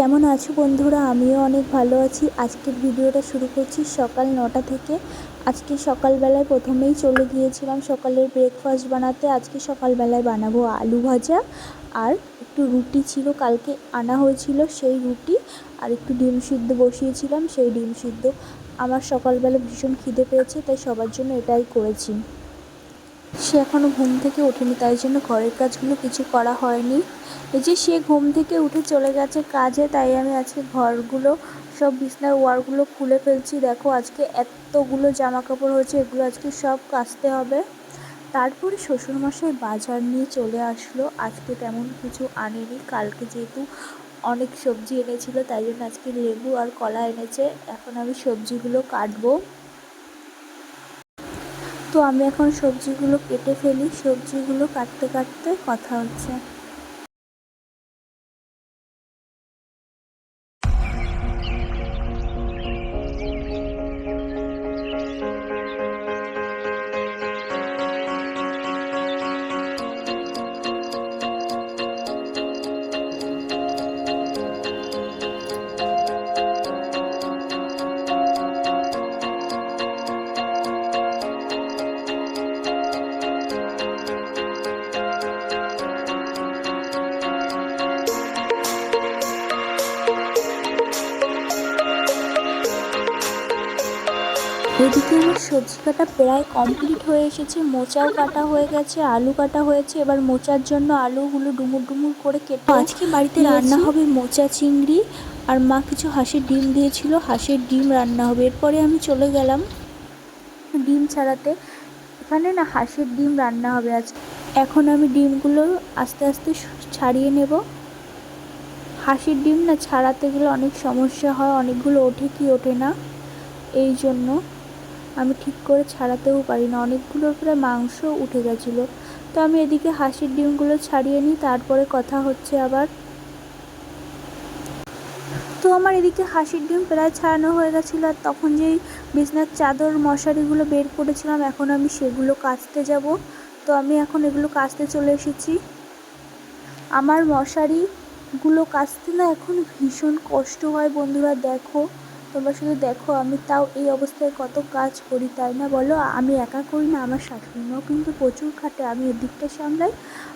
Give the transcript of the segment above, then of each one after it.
কেমন আছো বন্ধুরা? আমিও অনেক ভালো আছি। আজকের ভিডিওটা শুরু করছি সকাল নটা থেকে। আজকে সকালবেলায় প্রথমেই চলে গিয়েছিলাম সকালের ব্রেকফাস্ট বানাতে। আজকে সকালবেলায় বানাবো আলু ভাজা। আর একটু রুটি ছিল, কালকে আনা হয়েছিল সেই রুটি। আর একটু ডিম সিদ্ধ বসিয়েছিলাম, সেই ডিম সিদ্ধ। আমার সকালবেলা ভীষণ খিদে পেয়েছে, তাই সবার জন্য এটাই করেছি। সে এখনও ঘুম থেকে ওঠেনি, তাই জন্য ঘরের কাজগুলো কিছু করা হয়নি। এই যে সে ঘুম থেকে উঠে চলে গেছে কাজে, তাই আমি আজকে ঘরগুলো, সব বিছনার ওয়ারগুলো খুলে ফেলছি। দেখো আজকে এতগুলো জামা কাপড় হয়েছে, এগুলো আজকে সব কাচতে হবে। তারপরে শ্বশুরমশাই বাজার নিয়ে চলে আসলো। আজকে তেমন কিছু আনেনি, কালকে যেহেতু অনেক সবজি এনেছিল, তাই জন্য আজকে লেবু আর কলা এনেছে। এখন আমি সবজিগুলো কাটবো। তো আমি এখন সবজিগুলো কেটে ফেলি। সবজিগুলো কাটতে কাটতে কথা হচ্ছে। এদিকে আমার সবজি কাটা প্রায় কমপ্লিট হয়ে এসেছে। মোচাও কাটা হয়ে গেছে আলু কাটা হয়েছে। এবার মোচার জন্য আলুগুলো ডুমুর ডুমুর করে কেটে আজকে বাড়িতে রান্না হবে মোচা চিংড়ি আর মা কিছু হাঁসের ডিম দিয়েছিল হাঁসের ডিম রান্না হবে। এরপরে আমি চলে গেলাম ডিম ছাড়াতে। এখানে না হাঁসের ডিম রান্না হবে আজ। এখন আমি ডিমগুলো আস্তে আস্তে ছাড়িয়ে নেব। হাঁসের ডিম না ছাড়াতে গেলে অনেক সমস্যা হয় অনেকগুলো ওঠে কি ওঠে না। এই জন্য আমি ঠিক করে ছাড়াতেও পারি না অনেকগুলোর প্রায় মাংস উঠে গেছিল। তো আমি এদিকে হাসির ডিমগুলো ছাড়িয়ে নিই, তারপরে কথা হচ্ছে আবার। তো আমার এদিকে হাসির ডিম প্রায় ছাড়ানো হয়ে গেছিল, আর তখন যেই বিছনার চাদর, মশারিগুলো বের করেছিলাম, এখন আমি সেগুলো কাচতে যাব। তো আমি এখন এগুলো কাচতে চলে এসেছি। আমার মশারিগুলো কাচতে না এখন ভীষণ কষ্ট হয় বন্ধুরা, দেখো। তোমরা শুধু দেখো, আমি তাও এই অবস্থায় কত কাজ করি, তাই না বলো? আমি একা করি না, আমার শাশুড়িমাও কিন্তু প্রচুর খাটে, আমি এদিকটা সামলাই।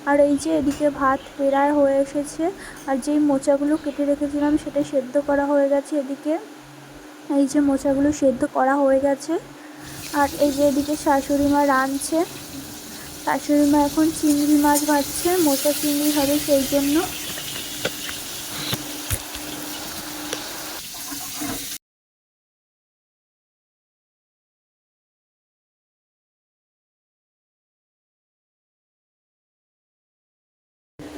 আর এই যে এদিকে ভাত প্রায় হয়ে এসেছে, আর যেই মোচাগুলো কেটে রেখেছিলাম, সেটা সেদ্ধ করা হয়ে গেছে এদিকে। এই যে মোচাগুলো সেদ্ধ করা হয়ে গেছে। আর এই যে এদিকে শাশুড়ি মা রাঁধছে। শাশুড়ি মা এখন চিংড়ি মাছ ভাজছে, মোচা চিংড়ি হবে সেই জন্য।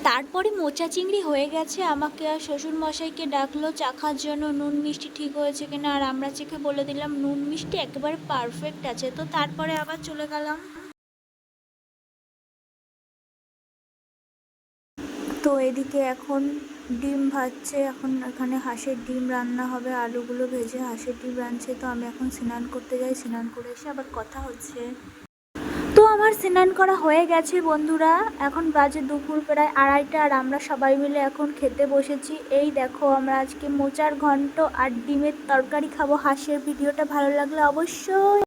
তারপরে মোচা চিংড়ি হয়ে গেছে। আমাকে আর শ্বশুর মশাইকে ডাকলো চাখার জন্য নুন মিষ্টি ঠিক হয়েছে কিনা? আর আমরা চেখে বলে দিলাম, নুন মিষ্টি একেবারে পারফেক্ট আছে। তো তারপরে আবার চলে গেলাম। তো এদিকে এখন ডিম ভাজছে। এখন এখানে হাঁসের ডিম রান্না হবে। আলুগুলো ভেজে হাঁসের ডিম রাঁধছে। তো আমি এখন স্নান করতে যাই। স্নান করে এসে আবার কথা হচ্ছে। আমার স্নান করা হয়ে গেছে, বন্ধুরা। এখন বাজে দুপুর, প্রায় আড়াইটা, আর আমরা সবাই মিলে এখন খেতে বসেছি। এই দেখো, আমরা আজকে মোচার ঘন্ট আর ডিমের তরকারি খাব। হাঁসের ভিডিওটা ভালো লাগলে অবশ্যই